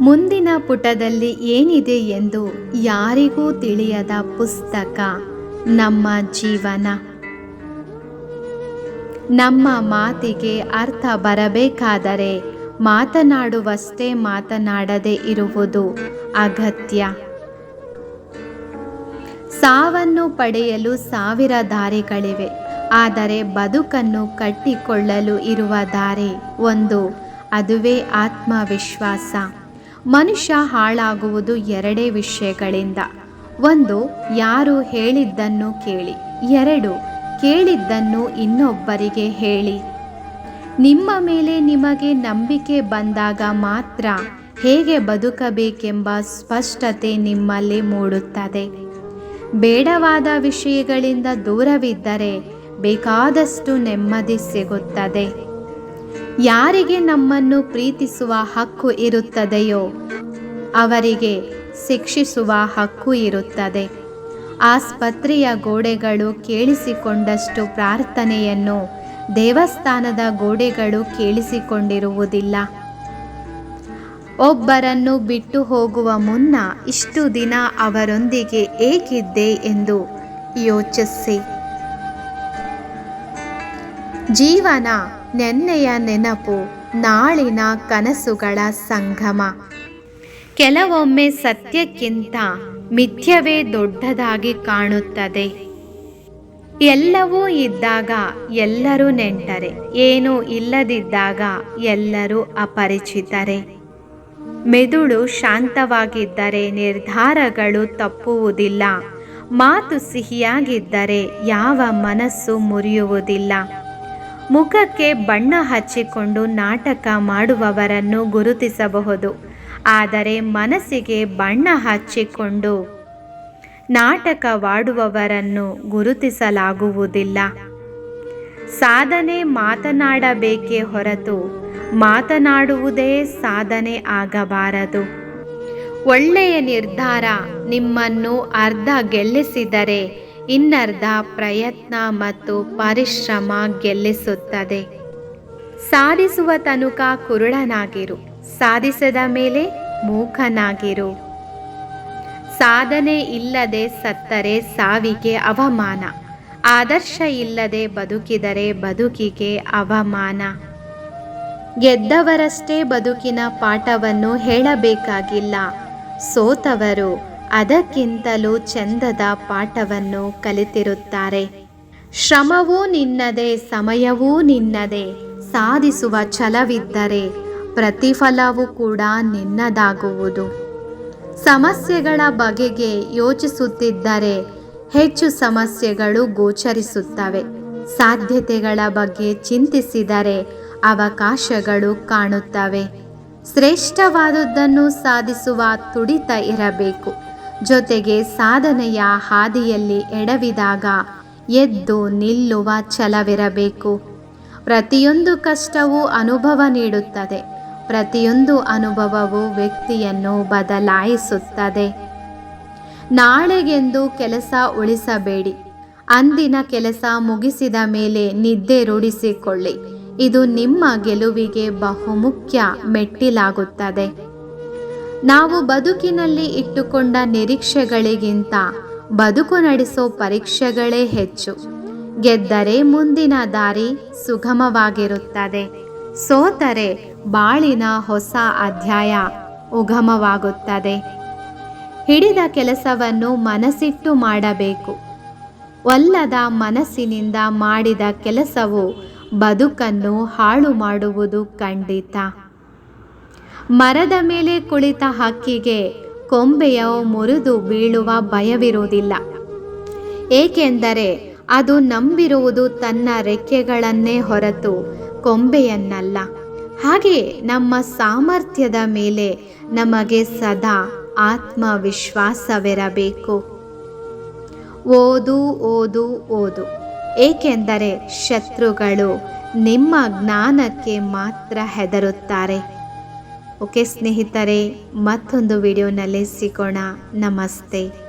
ಮುಂದಿನ ಪುಟದಲ್ಲಿ ಏನಿದೆ ಎಂದು ಯಾರಿಗೂ ತಿಳಿಯದ ಪುಸ್ತಕ ನಮ್ಮ ಜೀವನ. ನಮ್ಮ ಮಾತಿಗೆ ಅರ್ಥ ಬರಬೇಕಾದರೆ ಮಾತನಾಡುವಷ್ಟೇ ಮಾತನಾಡದೆ ಇರುವುದು ಅಗತ್ಯ. ಸಾವನ್ನು ಪಡೆಯಲು ಸಾವಿರ ದಾರಿಗಳಿವೆ, ಆದರೆ ಬದುಕನ್ನು ಕಟ್ಟಿಕೊಳ್ಳಲು ಇರುವ ದಾರಿ ಒಂದು, ಅದುವೇ ಆತ್ಮವಿಶ್ವಾಸ. ಮನುಷ್ಯ ಹಾಳಾಗುವುದು ಎರಡೇ ವಿಷಯಗಳಿಂದ. ಒಂದು, ಯಾರು ಹೇಳಿದ್ದನ್ನು ಕೇಳಿ. ಎರಡು, ಕೇಳಿದ್ದನ್ನು ಇನ್ನೊಬ್ಬರಿಗೆ ಹೇಳಿ. ನಿಮ್ಮ ಮೇಲೆ ನಿಮಗೆ ನಂಬಿಕೆ ಬಂದಾಗ ಮಾತ್ರ ಹೇಗೆ ಬದುಕಬೇಕೆಂಬ ಸ್ಪಷ್ಟತೆ ನಿಮ್ಮಲ್ಲಿ ಮೂಡುತ್ತದೆ. ಬೇಡವಾದ ವಿಷಯಗಳಿಂದ ದೂರವಿದ್ದರೆ ಬೇಕಾದಷ್ಟು ನೆಮ್ಮದಿ ಸಿಗುತ್ತದೆ. ಯಾರಿಗೆ ನಮ್ಮನ್ನು ಪ್ರೀತಿಸುವ ಹಕ್ಕು ಇರುತ್ತದೆಯೋ ಅವರಿಗೆ ಶಿಕ್ಷಿಸುವ ಹಕ್ಕು ಇರುತ್ತದೆ. ಆಸ್ಪತ್ರೆಯ ಗೋಡೆಗಳು ಕೇಳಿಸಿಕೊಂಡಷ್ಟು ಪ್ರಾರ್ಥನೆಯನ್ನು ದೇವಸ್ಥಾನದ ಗೋಡೆಗಳು ಕೇಳಿಸಿಕೊಂಡಿರುವುದಿಲ್ಲ. ಒಬ್ಬರನ್ನು ಬಿಟ್ಟು ಹೋಗುವ ಮುನ್ನ ಇಷ್ಟು ದಿನ ಅವರೊಂದಿಗೆ ಏಕಿದ್ದೆ ಎಂದು ಯೋಚಿಸಿ. ಜೀವನ ನೆನ್ನೆಯ ನೆನಪು, ನಾಳಿನ ಕನಸುಗಳ ಸಂಗಮ. ಕೆಲವೊಮ್ಮೆ ಸತ್ಯಕ್ಕಿಂತ ಮಿಥ್ಯವೇ ದೊಡ್ಡದಾಗಿ ಕಾಣುತ್ತದೆ. ಎಲ್ಲವೂ ಇದ್ದಾಗ ಎಲ್ಲರೂ ನೆಂಟರೆ, ಏನೂ ಇಲ್ಲದಿದ್ದಾಗ ಎಲ್ಲರೂ ಅಪರಿಚಿತರೆ. ಮೆದುಳು ಶಾಂತವಾಗಿದ್ದರೆ ನಿರ್ಧಾರಗಳು ತಪ್ಪುವುದಿಲ್ಲ, ಮಾತು ಸಿಹಿಯಾಗಿದ್ದರೆ ಯಾವ ಮನಸ್ಸು ಮುರಿಯುವುದಿಲ್ಲ. ಮುಖಕ್ಕೆ ಬಣ್ಣ ಹಚ್ಚಿಕೊಂಡು ನಾಟಕ ಮಾಡುವವರನ್ನು ಗುರುತಿಸಬಹುದು. ಆದರೆ ಮನಸ್ಸಿಗೆ ಬಣ್ಣ ಹಚ್ಚಿಕೊಂಡು ನಾಟಕವಾಡುವವರನ್ನು ಗುರುತಿಸಲಾಗುವುದಿಲ್ಲ. ಸಾಧನೆ ಮಾತನಾಡಬೇಕೇ ಹೊರತು ಮಾತನಾಡುವುದೇ ಸಾಧನೆ ಆಗಬಾರದು. ಒಳ್ಳೆಯ ನಿರ್ಧಾರ ನಿಮ್ಮನ್ನು ಅರ್ಧ ಗೆಲ್ಲಿಸಿದರೆ ಇನ್ನರ್ಧ ಪ್ರಯತ್ನ ಮತ್ತು ಪರಿಶ್ರಮ ಗೆಲ್ಲಿಸುತ್ತದೆ. ಸಾಧಿಸುವ ತನುಕ ಕುರುಡನಾಗಿರು. ಸಾಧಿಸದ ಮೇಲೆ ಮೂಕನಾಗಿರು. ಸಾಧನೆ ಇಲ್ಲದೆ ಸತ್ತರೆ ಸಾವಿಗೆ ಅವಮಾನ. ಆದರ್ಶ ಇಲ್ಲದೆ ಬದುಕಿದರೆ ಬದುಕಿಗೆ ಅವಮಾನ. ಗೆದ್ದವರಷ್ಟೇ ಬದುಕಿನ ಪಾಠವನ್ನು ಹೇಳಬೇಕಾಗಿಲ್ಲ. ಸೋತವರು ಅದಕ್ಕಿಂತಲೂ ಚಂದದ ಪಾಠವನ್ನು ಕಲಿತಿರುತ್ತಾರೆ. ಶ್ರಮವೂ ನಿನ್ನದೆ, ಸಮಯವೂ ನಿನ್ನದೆ, ಸಾಧಿಸುವ ಛಲವಿದ್ದರೆ ಪ್ರತಿಫಲವೂ ಕೂಡ ನಿನ್ನದಾಗುವುದು. ಸಮಸ್ಯೆಗಳ ಬಗೆಗೆ ಯೋಚಿಸುತ್ತಿದ್ದರೆ ಹೆಚ್ಚು ಸಮಸ್ಯೆಗಳು ಗೋಚರಿಸುತ್ತವೆ. ಸಾಧ್ಯತೆಗಳ ಬಗ್ಗೆ ಚಿಂತಿಸಿದರೆ ಅವಕಾಶಗಳು ಕಾಣುತ್ತವೆ. ಶ್ರೇಷ್ಠವಾದದ್ದನ್ನು ಸಾಧಿಸುವ ತುಡಿತ ಇರಬೇಕು. ಜೊತೆಗೆ ಸಾಧನೆಯ ಹಾದಿಯಲ್ಲಿ ಎಡವಿದಾಗ ಎದ್ದು ನಿಲ್ಲುವ ಛಲವಿರಬೇಕು. ಪ್ರತಿಯೊಂದು ಕಷ್ಟವೂ ಅನುಭವ ನೀಡುತ್ತದೆ. ಪ್ರತಿಯೊಂದು ಅನುಭವವು ವ್ಯಕ್ತಿಯನ್ನು ಬದಲಾಯಿಸುತ್ತದೆ. ನಾಳೆಗೆಂದು ಕೆಲಸ ಉಳಿಸಬೇಡಿ. ಅಂದಿನ ಕೆಲಸ ಮುಗಿಸಿದ ಮೇಲೆ ನಿದ್ದೆ ರೂಢಿಸಿಕೊಳ್ಳಿ. ಇದು ನಿಮ್ಮ ಗೆಲುವಿಗೆ ಬಹುಮುಖ್ಯ ಮೆಟ್ಟಿಲಾಗುತ್ತದೆ. ನಾವು ಬದುಕಿನಲ್ಲಿ ಇಟ್ಟುಕೊಂಡ ನಿರೀಕ್ಷೆಗಳಿಗಿಂತ ಬದುಕು ನಡೆಸೋ ಪರೀಕ್ಷೆಗಳೇ ಹೆಚ್ಚು. ಗೆದ್ದರೆ ಮುಂದಿನ ದಾರಿ ಸುಗಮವಾಗಿರುತ್ತದೆ. ಸೋತರೆ ಬಾಳಿನ ಹೊಸ ಅಧ್ಯಾಯ ಉಗಮವಾಗುತ್ತದೆ. ಹಿಡಿದ ಕೆಲಸವನ್ನು ಮನಸ್ಸಿಟ್ಟು ಮಾಡಬೇಕು. ಒಲ್ಲದ ಮನಸ್ಸಿನಿಂದ ಮಾಡಿದ ಕೆಲಸವು ಬದುಕನ್ನು ಹಾಳು ಮಾಡುವುದು ಖಂಡಿತ. ಮರದ ಮೇಲೆ ಕುಳಿತ ಹಕ್ಕಿಗೆ ಕೊಂಬೆಯ ಮುರಿದು ಬೀಳುವ ಭಯವಿರುವುದಿಲ್ಲ. ಏಕೆಂದರೆ ಅದು ನಂಬಿರುವುದು ತನ್ನ ರೆಕ್ಕೆಗಳನ್ನೇ ಹೊರತು ಕೊಂಬೆಯನ್ನಲ್ಲ. ಹಾಗೆ ನಮ್ಮ ಸಾಮರ್ಥ್ಯದ ಮೇಲೆ ನಮಗೆ ಸದಾ ಆತ್ಮವಿಶ್ವಾಸವಿರಬೇಕು. ಓದು ಓದು ಓದು. ಏಕೆಂದರೆ ಶತ್ರುಗಳು ನಿಮ್ಮ ಜ್ಞಾನಕ್ಕೆ ಮಾತ್ರ ಹೆದರುತ್ತಾರೆ. ಓಕೆ ಸ್ನೇಹಿತರೆ ಮತ್ತೊಂದು ವಿಡಿಯೋನಲ್ಲಿ ಸಿಗೋಣ. ನಮಸ್ತೆ.